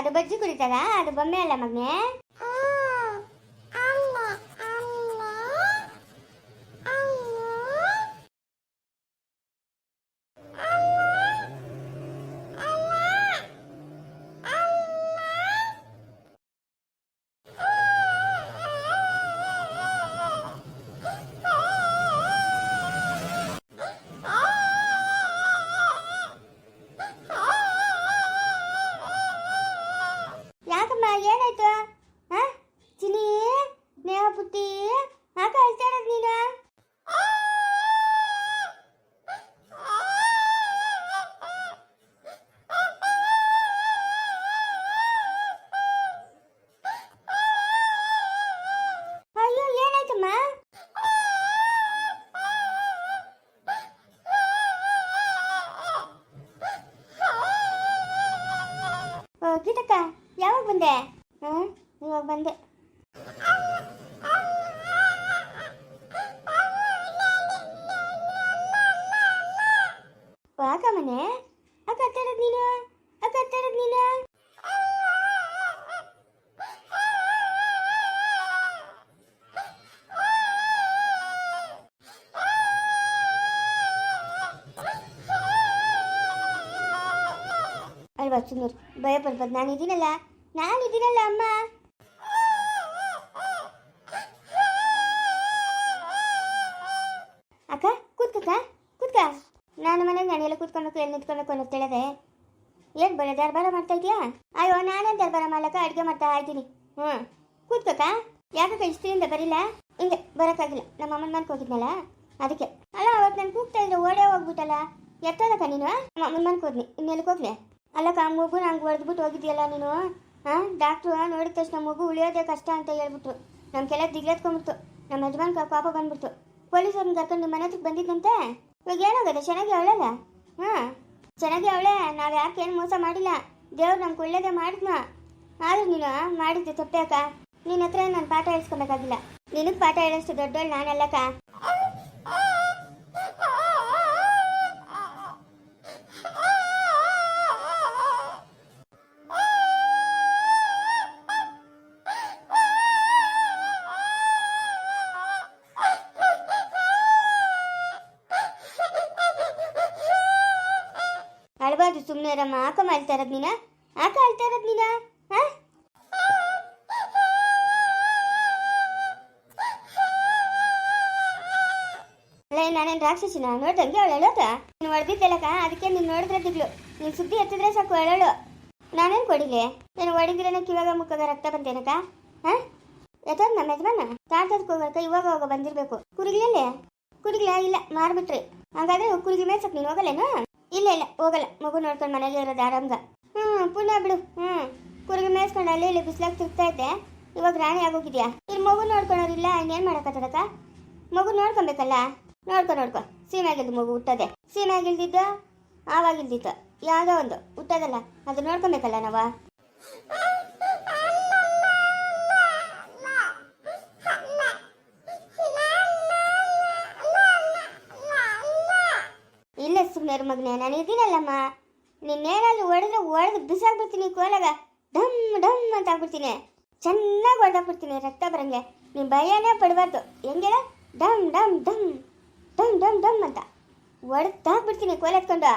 ಅದು ಬಜ್ಜಿ ಕುಡಿತದ? ಅದು ಬೊಮ್ಮೆ ಅಲ್ಲ ಮಗನೇ? Monica. ಅಲ್ವಾ ಚುನೂರ್ ಭಯ ಪಡ್ಬಾರ್ದು ನಾನು ಇದೀನಲ್ಲ ನಾನು ಇದೀನಲ್ಲ ಅಮ್ಮ. ಅಕ್ಕ, ಕೂತ್ಕಕ್ಕ, ಕೂತ್ಕ. ನಾನು ಮನೆಗೆ ನಾನೆಲ್ಲ ಕೂತ್ಕೊಂಡು ಎಲ್ಲಿ ನಿಂತ್ಕೊಂಡು ಅನ್ನೋ ತಿಳಿದೆ ಏನು ಬರೋ ದರ್ಬಾರ ಮಾಡ್ತಾ ಇದೀಯಾ? ಅಯ್ಯೋ, ನಾನೇನು ದರ್ಬಾರ ಮಾಡ್ಲಕ್ಕ? ಅಡುಗೆ ಮಾಡ್ತಾ ಇದ್ದೀನಿ. ಹ್ಞೂ ಕೂತ್ಕಕ್ಕ? ಯಾಕಕ್ಕ ಇಷ್ಟರಿಂದ ಬರಿಲ್ಲ? ಹಿಂಗೆ ಬರೋಕ್ಕಾಗಿಲ್ಲ. ನಮ್ಮ ಅಮ್ಮನ ಮನೆಗೆ ಹೋಗಿದ್ನಲ್ಲ? ಅದಕ್ಕೆ. ಅಲ್ಲ ಅವತ್ತು ನಾನು ಕೂಗ್ತಾ ಇದ್ರೆ ಓಡೇ ಹೋಗ್ಬಿಟ್ಟಲ್ಲ. ಎತ್ತದಕ್ಕ ನೀನು? ನಮ್ಮ ಅಮ್ಮನ ಮನೆಗೆ ಹೋದ್ನಿ. ಇನ್ನೆಲ್ಲಿಗೆ ಹೋಗ್ಲಿ? ಅಲ್ಲಕ್ಕ ಮಗು ನಂಗೆ ಹೊಡೆದ್ಬಿಟ್ಟು ಹೋಗಿದ್ಯಲ್ಲ ನೀನು? ಹಾಂ ಡಾಕ್ಟ್ರು ನೋಡಿದ ತಕ್ಷಣ ಮಗು ಉಳಿಯೋದೇ ಕಷ್ಟ ಅಂತ ಹೇಳ್ಬಿಟ್ರು. ನಮ್ಮ ಕೆಲ ದಿಗ್ಲೆತ್ಕೊಂಡ್ಬಿಡ್ತು. ನಮ್ಮ ಯಜಮಾನ್ ಪಾಪ ಬಂದ್ಬಿಡ್ತು. ಪೊಲೀಸರನ್ನ ಕರ್ಕೊಂಡು ನಿಮ್ಮ ಮನೆ ಹತ್ರಕ್ಕೆ ಬಂದಿದ್ದಂತೆ ಇವಾಗ ಏನಾಗದೆ ಚೆನ್ನಾಗಿ ಅವಳಲ್ಲ? ಹಾಂ? ಚೆನ್ನಾಗಿ ಅವಳೆ. ನಾವು ಯಾಕೇನು ಮೋಸ ಮಾಡಿಲ್ಲ. ದೇವ್ರು ನಮ್ಗೆ ಒಳ್ಳೇದೇ ಮಾಡಿದ್ನ? ಆದ್ರೂ ನೀನು ಮಾಡಿದ್ದೆ ತಪ್ಪೇ ಅಕ್ಕ. ನಿನ್ನ ಹತ್ರ ನಾನು ಪಾಠ ಹೇಳ್ಸ್ಕೊಬೇಕಾಗಿಲ್ಲ. ನಿನಗೆ ಪಾಠ ಹೇಳೋಷ್ಟು ದೊಡ್ಡವಳು ನಾನಲ್ಲಕ್ಕ. ಅಳ್ಬಾರ್ದು ಸುಮ್ಮನೆ ರಮ್ಮ ಆಕ ಮಾಡ್ತಾ ಇರೋದು ನೀನ? ಆಕ ಅಳ್ತಾ ಇರೋದು ನೀನ? ಹಾ ನಾನೇನು ರಾಕ್ಷಸಿನ? ನೋಡ್ದಂಗೆ ಅವಳು ಹೇಳೋದ? ನೀನು ಹೊಡೆದಿದ್ದಲ್ಲಕ್ಕ? ಅದಕ್ಕೆ ನೀನು ನೋಡಿದ್ರೆ ದಿಗ್ಲು. ನೀನು ಸುದ್ದಿ ಎತ್ತಿದ್ರೆ ಸಾಕು ಹೇಳೋಳು ನಾನೇನು ಕೊಡಿಲಿ? ನೀನು ಹೊಡಿದಿರೇನ ಕಿವಾಗ ಮುಖದ ರಕ್ತ ಬಂತೇನಕ್ಕ ಹಾ ಎತ್ತೋದು ನಮ್ಮ ಯಜಮಾನ? ತಾಟದಕ್ಕೆ ಹೋಗಕ್ಕ ಇವಾಗ ಹೋಗ ಬಂದಿರಬೇಕು. ಕುರಿಗ್ಲಲ್ಲೇ ಕುರಿಗ್ಲ ಇಲ್ಲ, ಮಾರ್ಬಿಟ್ರಿ. ಹಾಗಾದ್ರೆ ಕುರಿಗಿ ಸ್ವಲ್ಪ ನೀನು ಹೋಗಲ್ಲೇನು? ಇಲ್ಲ ಇಲ್ಲ, ಹೋಗಲ್ಲ. ಮಗು ನೋಡ್ಕೊಂಡು ಮನೇಲಿ ಇರೋದು ಆರಾಮ್ಗ ಹ್ಞೂ ಪುಣ್ಯ ಬಿಡು. ಹ್ಞೂ ಕುರಿಗೆ ಮೇಯಿಸ್ಕೊಂಡು ಅಲ್ಲಿ ಇಲ್ಲಿ ಬಿಸಿಲಾಗಿ ತಿರ್ತಾ ಇದ್ದೆ. ಇವಾಗ ರಾಣಿ ಆಗೋಗಿದ್ಯಾ? ಇಲ್ಲಿ ಮಗು ನೋಡ್ಕೊಳೋರಿಲ್ಲ ಇನ್ನೇನು ಮಾಡಕತ್ತದಕ್ಕ? ಮಗು ನೋಡ್ಕೊಬೇಕಲ್ಲ? ನೋಡ್ಕೊ ನೋಡ್ಕೊ. ಸೀಮೆಗಿಲ್ದು ಮಗು ಹುಟ್ಟದೆ. ಸೀಮೆಗಿಲ್ದಿದ್ದ ಆವಾಗಿಲ್ದಿತ್ತು ಯಾವುದೋ ಒಂದು. ಹುಟ್ಟೋದಲ್ಲ. ಅದು ನೋಡ್ಕೊಬೇಕಲ್ಲ ನಾವ? ಸುಮ್ಮನೆ ಮಗನೇ. ನಾನು ಇದೀನಲ್ಲಮ್ಮ. ನಿನ್ನೇನಾದ್ರು ಹೊಡೆದ್ರೆ ಹೊಡೆದು ಬಿಸಾಕ್ಬಿಡ್ತೀನಿ ಕೋಲಾಗ. ಡಮ್ ಡಮ್ ಅಂತ ಆಗ್ಬಿಡ್ತೀನಿ. ಚೆನ್ನಾಗಿ ಹೊಡೆದಾಕ್ಬಿಡ್ತೀನಿ ರಕ್ತ ಬರಂಗೆ. ನೀನು ಭಯನೇ ಪಡಬಾರ್ದು. ಹೆಂಗೆ ಡಮ್ ಡಮ್ ಡಮ್ ಡಮ್ ಡಮ್ ಡಮ್ ಅಂತ. ಹೊಡೆದಾಕ್ಬಿಡ್ತೀನಿ ಕೋಲ ಎತ್ಕೊಂಡು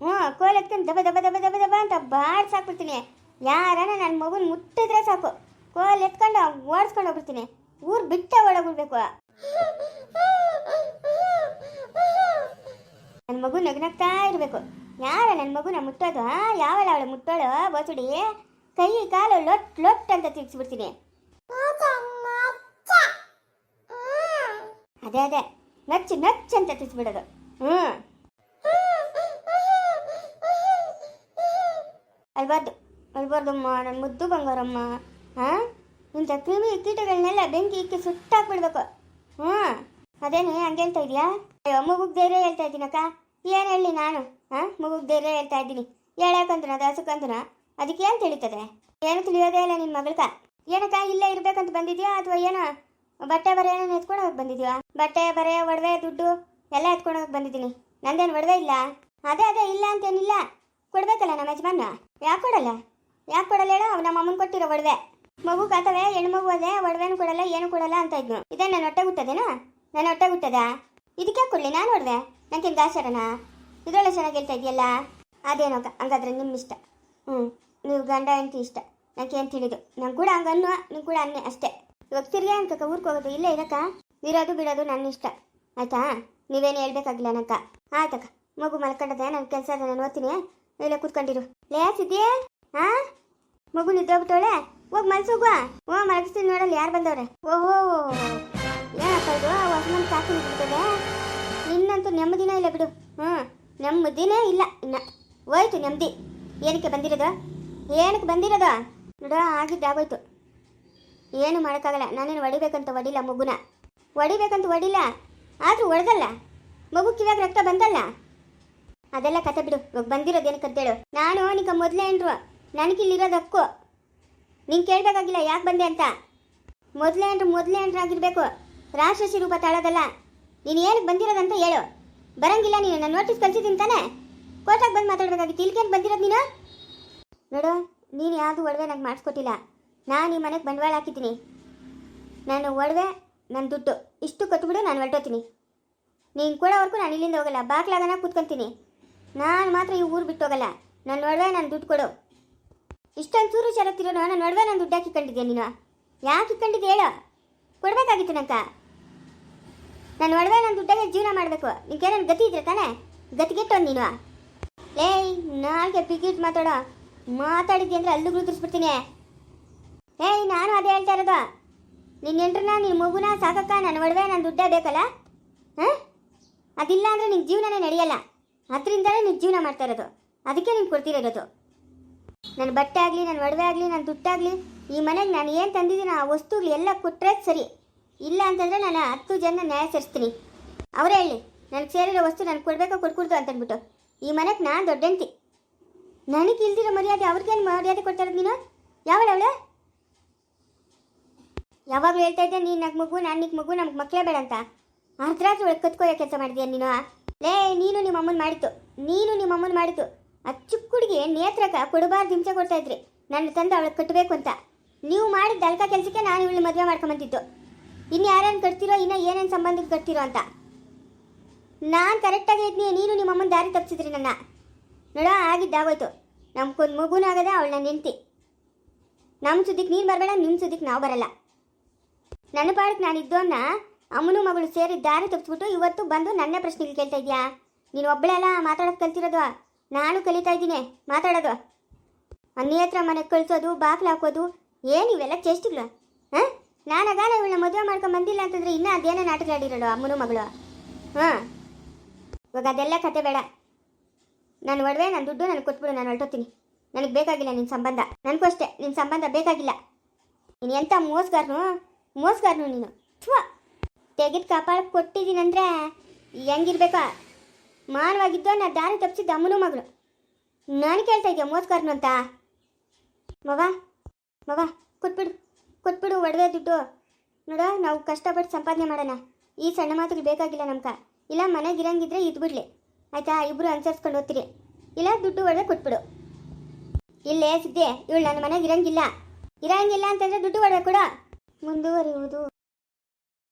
ಹ್ಞೂ ಕೋಲ್ ಎತ್ಕೊಂಡು ದಬ ದಬ ದಬ ದಬ ದಬ ಅಂತ ಬಾಡ್ಸಾಕ್ಬಿಡ್ತೀನಿ ಯಾರನ ನನ್ನ ಮಗುನ ಮುಟ್ಟಿದ್ರೆ ಸಾಕು. ಕೋಲ್ ಎತ್ಕೊಂಡು ಓಡಿಸ್ಕೊಂಡು ಹೋಗ್ಬಿಡ್ತೀನಿ. ಊರು ಬಿಟ್ಟೆ ಓಡೋಗ್ಬಿಡ್ಬೇಕು ನನ್ನ ಮಗು ನಗ್ನಗ್ತಾ ಇರಬೇಕು. ಯಾರ ನನ್ನ ಮಗುನ ಮುಟ್ಟೋದು? ಯಾವಳ ಅವಳು ಮುಟ್ಟೋಳು, ಬೋಸುಡಿ? ಕೈ, ಕಾಲು ಲೊಟ್ ಲೊಟ್ ಅಂತ ತಿರ್ಗಿಸ್ಬಿಡ್ತೀನಿ. ಅದೇ ಅದೇ. ನಚ್ಚು ನಚ್ಚು ಅಂತ ತಿರ್ಸ್ಬಿಡೋದು ಹ್ಞೂ ಅಲ್ಬಾರ್ದು ಅಲ್ಬಾರ್ದಮ್ಮ ನನ್ನ ಮುದ್ದು ಬಂಗಾರಮ್ಮ. ಹಾಂ ಇಂಥ ಕ್ರಿಮಿ ಕೀಟಗಳನ್ನೆಲ್ಲ ಬೆಂಕಿ ಇಕ್ಕಿ ಸುಟ್ಟಾಕ್ಬಿಡ್ಬೇಕು. ಹ್ಞೂ. ಅದೇನೆ, ಹಂಗೆ ಹೇಳ್ತಾ ಇದೆಯಾ? ಅಯ್ಯೋ, ಮಗುಗ್ ಧೈರ್ಯ ಹೇಳ್ತಾ ಇದ್ದೀನಕ್ಕ ಏನು ಹೇಳಿ ನಾನು? ಹಾಂ, ಮಗುಗ್ ಧೈರ್ಯ ಹೇಳ್ತಾ ಇದ್ದೀನಿ. ಹೇಳಕ್ಕಂತನ, ದಾಸಕ್ಕಂತನ? ಅದಕ್ಕೆ ಏನು ತಿಳಿತದೆ? ಏನು ತಿಳಿಯೋದೇ ಇಲ್ಲ ನಿನ್ನ ಮಗಳಕ್ಕ ಏನಕ್ಕ, ಇಲ್ಲೇ ಇರ್ಬೇಕಂತ ಬಂದಿದ್ಯಾ ಅಥವಾ ಏನೋ? ಬಟ್ಟೆ ಬರೆ ಏನೋ ಎತ್ಕೊಂಡು ಹೋಗಿ ಬಂದಿದ್ಯಾ? ಬಟ್ಟೆ ಬರೆ, ಒಡವೆ, ದುಡ್ಡು ಎಲ್ಲ ಎತ್ಕೊಂಡು ಹೋಗಿ ಬಂದಿದ್ದೀನಿ. ನಂದೇನು ಒಡವೆ ಇಲ್ಲ? ಅದೇ ಅದೇ, ಇಲ್ಲ ಅಂತೇನಿಲ್ಲ. ಕೊಡ್ಬೇಕಲ್ಲ ನಮ್ಮ ಯಜಮಾನ ಯಾಕೆ ಕೊಡಲ್ಲ? ಯಾಕೆ ಕೊಡಲ್ಲ ಹೇಳೋ? ನಮ್ಮ ಅಮ್ಮನ ಕೊಟ್ಟಿರೋ ಒಡವೆ. ಮಗು ಕಾತವೆ, ಹೆಣ್ಣು ಮಗು ಅದೇ ಒಡವೆನು ಕೊಡಲ್ಲ, ಏನು ಕೊಡಲ್ಲ ಅಂತ ಇದ್ನು. ಇದೇ ನನ್ನ ಹೊಟ್ಟೆ ಹುಟ್ಟದೇನಾ ನಾನು ಹೊಟ್ಟೆ ಹುಟ್ಟದ ಇದಕ್ಕೆ ಕೊಡ್ಲಿ? ನಾನು ಒಡವೆ? ನನಗೆ ದಾಸರಣ ಇದರೊಳ್ಳೆ ಚೆನ್ನಾಗಿ ಹೇಳ್ತಾ ಇದೆಯಲ್ಲ ಅದೇನೋ ಹಂಗಾದ್ರೆ ನಿಮ್ಮ ಇಷ್ಟ. ಹ್ಞೂ ನೀವು ಗಂಡ ಅಂತ ಇಷ್ಟ. ನನಗೆ ಏನು ತಿಳಿದು? ನಂಗೆ ಕೂಡ ಹಂಗನ್ನು ನೀವು ಕೂಡ ಅನ್ನೆ ಅಷ್ಟೇ. ಇವಾಗ ತಿರ್ಗಿ ಅನ್ಕಕ್ಕ ಊರಿಗೆ ಹೋಗೋದು? ಇಲ್ಲೇ ಇರಕ್ಕ? ಇರೋದು ಬಿಡೋದು ನನ್ನ ಇಷ್ಟ. ಆಯ್ತಾ? ನೀವೇನು ಹೇಳ್ಬೇಕಾಗಿಲ್ಲ ನಕ್ಕ ಆಯ್ತಕ್ಕ ಮಗು ಮಲ್ಕೊಂಡದೆ ನನ್ನ ಕೆಲಸ ನಾನು ಓದ್ತೀನಿ. ಇಲ್ಲೇ ಕೂತ್ಕೊಂಡಿರು. ಲೇ ಸಿದ್ದಿ ಹಾಂ ಮಗು ನಿದ್ದೋಗ್ಬಿಟ್ಟವಳೆ? ಹೋಗಿ ಮಲ್ಸೋಗುವ ಹ್ಞೂ, ಮಲಗಿಸ್ತೀನಿ ನೋಡಲ್ಲಿ, ಯಾರು ಬಂದವ್ರೆ? ಓಹೋ ಏನಪ್ಪ ಇದು? ಹೊಸಮನ್ ಸಾಕು ಬಿಡ್ತದೆ ನಿನ್ನಂತೂ ನೆಮ್ಮದಿನೇ ಇಲ್ಲ ಬಿಡು. ಹ್ಞೂ, ನೆಮ್ಮದಿನೇ ಇಲ್ಲ. ಇನ್ನ ಹೋಯ್ತು ನೆಮ್ಮದಿ. ಏನಕ್ಕೆ ಬಂದಿರೋದು? ಏನಕ್ಕೆ ಬಂದಿರೋದು? ನೋಡ, ಆಗಿದ್ದಾಗೋಯ್ತು. ಏನು ಮಾಡೋಕ್ಕಾಗಲ್ಲ. ನಾನೇನು ಹೊಡಿಬೇಕಂತ ಹೊಡಿಲ್ಲ ಮಗುನ. ಹೊಡಿಬೇಕಂತ ಹೊಡಿಲ್ಲ, ಆದರೂ ಹೊಡೆದಲ್ಲ ಮಗು ಕಿವಾಗ ರಕ್ತ ಬಂದಲ್ಲ? ಅದೆಲ್ಲ ಕತೆ ಬಿಡು. ಇವಾಗ ಬಂದಿರೋದೇನಕ್ಕೆ ಅಂತೇಳು ನಾನು ನಿಕ ಮೊದಲೇ ಏನ್ರು ನನಗಿಲ್ಲಿರೋದು ಹಕ್ಕು. ನೀನು ಕೇಳಬೇಕಾಗಿಲ್ಲ, ಯಾಕೆ ಬಂದೆ ಅಂತ? ಮೊದಲೇ ಅಂದ್ರೆ ಮೊದಲೇ ಅಂದ್ರೆ ಆಗಿರ್ಬೇಕು ರಾಕ್ಷಸಿ ರೂಪ ತಾಳೋದಲ್ಲ. ನೀನು ಏನಕ್ಕೆ ಬಂದಿರೋದಂತ ಹೇಳು. ಬರಂಗಿಲ್ಲ ನೀನು, ನಾನು ನೋಟಿಸ್ ಕಳಿಸಿದ್ದೀನಿ ತಾನೆ. ಕೋರ್ಟಾಗಿ ಬಂದು ಮಾತಾಡ್ಬೇಕಾಗಿತ್ತು ಇಲ್ಕೇನು ಬಂದಿರೋದು ನೀನು? ನೋಡು, ನೀನು ಯಾವುದು ಒಡವೆ ನಂಗೆ ಮಾಡಿಸ್ಕೊಟ್ಟಿಲ್ಲ. ನಾನು ಈ ಮನೆಗೆ ಬಂಡವಾಳ ಹಾಕಿದ್ದೀನಿ. ನಾನು ಒಡವೆ ನನ್ನ ದುಡ್ಡು, ಇಷ್ಟು ಕೊಟ್ಬಿಡು ನಾನು ಹೊರಟೋತೀನಿ. ನೀನು ಕೊಡೋವರೆಗೂ ನಾನು ಇಲ್ಲಿಂದ ಹೋಗಲ್ಲ, ಬಾಗ್ಲಾಗನ ಕೂತ್ಕೊಂತೀನಿ. ನಾನು ಮಾತ್ರ ಈ ಊರು ಬಿಟ್ಟು ಹೋಗಲ್ಲ. ನನ್ನ ಒಡವೆ, ನಾನು ದುಡ್ಡು ಕೊಡು. ಇಷ್ಟೊಂದು ಚೂರು ಚರತ್ತಿರೋ ನನ್ನ ನಡುವೆ ನಾನು ದುಡ್ಡು ಹಾಕಿಕೊಂಡಿದ್ದೆ ನೀನು? ಯಾಕೆ ಇಕ್ಕೊಂಡಿದ್ದೆ ಹೇಳು. ಕೊಡಬೇಕಾಗಿತ್ತು ನಂಕ ನನ್ನ ಒಡವೆ ನನ್ನ ದುಡ್ಡಾಗೆ ಜೀವನ ಮಾಡಬೇಕು. ನಿನ್ಗೆ ನನ್ನ ಗತಿ ಇದ್ರೆ ತಾನೇ? ಒಂದು ನೀನು. ಏಯ್, ನಾಲ್ಗೆ ಪಿಕಿಟ್ ಮಾತಾಡೋ. ಮಾತಾಡಿದ್ದೆ ಅಂದರೆ ಅಲ್ಲೂ ಗುರುತಿಸ್ಬಿಡ್ತೀನಿ. ಏಯ್, ನಾನು ಅದೇ ಹೇಳ್ತಾ ಇರೋದು. ನಿನ್ನ ಎಂಟ್ರನ್ನ ನಿನ್ನ ಮಗುನ ಸಾಕಕ್ಕ ನನ್ನ ಒಡವೆ ನನ್ನ ದುಡ್ಡೇ ಬೇಕಲ್ಲ? ಹಾಂ? ಅದಿಲ್ಲ ಅಂದರೆ ನಿನ್ನ ಜೀವನನೇ ನಡೆಯಲ್ಲ. ಅದರಿಂದಲೇ ನಿನ್ನ ಜೀವನ ಮಾಡ್ತಾ ಇರೋದು. ಅದಕ್ಕೆ ನೀನು ಕೊಡ್ತಿರೋದು ನನ್ನ ಬಟ್ಟೆ ಆಗಲಿ, ನನ್ನ ಒಡವೆ ಆಗಲಿ, ನನ್ನ ದುಡ್ಡಾಗಲಿ ಈ ಮನೆಗೆ ನಾನು ಏನು ತಂದಿದ್ದೀನಿ ಆ ವಸ್ತುಗಳು ಎಲ್ಲ ಕೊಟ್ಟರೆ ಸರಿ. ಇಲ್ಲ ಅಂತಂದರೆ ನಾನು ಹತ್ತು ಜನ ನ್ಯಾಯ ಸೇರಿಸ್ತೀನಿ. ಅವರೇ ಹೇಳಿ, ನನಗೆ ಸೇರಿರೋ ವಸ್ತು ನನಗೆ ಕೊಡಬೇಕೋ ಕೊಟ್ಕೊಡ್ತು ಅಂತಂದ್ಬಿಟ್ಟು. ಈ ಮನೆಗೆ ನಾನು ದೊಡ್ಡಂತಿ ನನಗೆ ಇಲ್ದಿರೋ ಮರ್ಯಾದೆ, ಅವ್ರಿಗೇನು ಮರ್ಯಾದೆ ಕೊಡ್ತಾ ನೀನು? ಯಾವಳ ಅವಳು? ಯಾವಾಗಲೂ ಹೇಳ್ತಾ ಇದ್ದೆ, ನೀನು ನಗ್ ಮಗು, ನಾನು ನಿಕ್ ಮಗು, ನಮ್ಗೆ ಮಕ್ಕಳೇ ಬೇಡ ಅಂತ. ಅರ್ಧರಾತ್ರಿ ಒಳಗೆ ಕತ್ಕೋಯೋ ಕೆಲಸ ಮಾಡಿದ್ಯಾ ನೀನು ಲೇ, ನೀನು ನಿಮ್ಮ ಅಮ್ಮನ ಮಾಡಿತ್ತು ನೀನು ನಿಮ್ಮ ಅಮ್ಮನ ಮಾಡಿತ್ತು ಆ ಚಿಕ್ಕ ಹುಡುಗಿ ನೇತ್ರಕ ಕೊಡಬಾರ್ದು ಹಿಂಸೆ ಕೊಡ್ತಾ ಇದ್ರಿ. ನನ್ನ ತಂದು ಅವಳಿಗೆ ಕಟ್ಟಬೇಕು ಅಂತ. ನೀವು ಮಾಡಿದ ಅಲ್ಕ ಕೆಲಸಕ್ಕೆ ನಾನು ಇವಳು ಮದುವೆ ಮಾಡ್ಕೊಂಬಂದಿದ್ದು ಇನ್ನು ಯಾರೇನು ಕಟ್ತಿರೋ, ಇನ್ನು ಏನೇನು ಸಂಬಂಧಕ್ಕೆ ಕಟ್ತಿರೋ ಅಂತ. ನಾನು ಕರೆಕ್ಟಾಗಿ ಇದ್ನಿ, ನೀನು ನಿಮ್ಮ ಅಮ್ಮನ ದಾರಿ ತಪ್ಪಿಸಿದ್ರಿ ನನ್ನ. ನೋಡ, ಆಗಿದ್ದಾಗೋಯ್ತು. ನಮ್ಗೊಂದು ಮಗುನಾಗದೆ ಅವಳನ್ನ ನಿಂತಿ. ನಮ್ಮ ಸುದ್ದಿಗೆ ನೀನು ಬರಬೇಡ ನಿಮ್ಮ ಸುದ್ದಿಗೆ ನಾವು ಬರಲ್ಲ. ನನ್ನ ಪಾಡಕ್ಕೆ ನಾನು ಇದ್ದೋನ್ನ ಅಮ್ಮನು ಮಗಳು ಸೇರಿ ದಾರಿ ತಪ್ಪಿಸ್ಬಿಟ್ಟು ಇವತ್ತು ಬಂದು ನನ್ನ ಪ್ರಶ್ನೆಗೆ ಕೇಳ್ತಾ ಇದೆಯಾ? ನೀನು ಒಬ್ಬಳೆಲ್ಲ ಮಾತಾಡೋಕೆ ಕಲ್ತಿರೋದು. ನಾನು ಕಲಿತಾ ಇದ್ದೀನಿ. ಮಾತಾಡೋದು. ಅನ್ನಿ ಹತ್ರ ಮನೆಗೆ ಕಳಿಸೋದು ಬಾಕ್ಲು ಹಾಕೋದು, ಏನು ಇವೆಲ್ಲ ಚೇಷ್ಟಿಗಳು? ಹಾಂ? ನಾನಾಗ ಇವಳನ್ನ ಮದುವೆ ಮಾಡ್ಕೊಂಡು ಬಂದಿಲ್ಲ ಅಂತಂದ್ರೆ ಇನ್ನೂ ಅದೇನೇ ನಾಟಕ ಆಡಿರೋಳು ಅಮ್ಮನ ಮಗಳು. ಹಾಂ. ಇವಾಗ ಅದೆಲ್ಲ ಕತೆ ಬೇಡ. ನಾನು ಒಡವೆ ನನ್ನ ದುಡ್ಡು ನನಗೆ ಕೊಟ್ಬಿಡು, ನಾನು ಹೊರಟೋತೀನಿ ನನಗೆ ಬೇಕಾಗಿಲ್ಲ ನಿನ್ನ ಸಂಬಂಧ. ನನಗೂ ಅಷ್ಟೇ. ನಿನ್ನ ಸಂಬಂಧ ಬೇಕಾಗಿಲ್ಲ. ನೀನು ಎಂಥ ಮೋಸ್ಗಾರನು? ಮೋಸ್ಗಾರನು ನೀನು. ಥ್ವಾ ತೆಗೆದು ಕಾಪಾಡ ಕೊಟ್ಟಿದ್ದೀನಂದ್ರೆ ಹೆಂಗಿರ್ಬೇಕಾ? ಮಾನವಾಗಿದ್ದೋ ನಾ ದಾರಿ ತಪ್ಪಿಸಿದ್ದ ಅಮ್ಮನೂ ಮಗಳು. ನಾನು ಕೇಳ್ತಾ ಇದ್ದೆ ಮೋಸ್ಕರ್ನು ಅಂತ? ಮವ ಮವ, ಕೊಟ್ಬಿಡು ಕೊಟ್ಬಿಡು ಒಡವೆ ದುಡ್ಡು. ನೋಡ, ನಾವು ಕಷ್ಟಪಟ್ಟು ಸಂಪಾದನೆ ಮಾಡೋಣ. ಈ ಸಣ್ಣ ಮಾತುಗಳು ಬೇಕಾಗಿಲ್ಲ ನಮ್ಗೆ. ಇಲ್ಲ, ಮನೆಗೆ ಇರಂಗಿದ್ರೆ ಇದ್ಬಿಡ್ಲಿ ಆಯಿತಾ ಇಬ್ಬರು ಅನುಸರಿಸ್ಕೊಂಡು ಹೋಗ್ತೀರಿ ಇಲ್ಲ, ದುಡ್ಡು ಒಡವೆ ಕೊಟ್ಬಿಡು. ಇಲ್ಲೇ ಸಿದ್ದೆ ಇವಳು ನನ್ನ ಮನೆಗೆ ಇರಂಗಿಲ್ಲ. ಇರಂಗಿಲ್ಲ ಅಂತಂದ್ರೆ ದುಡ್ಡು ಒಡವೆ ಕೂಡ. ಮುಂದುವರಿಯುವುದು.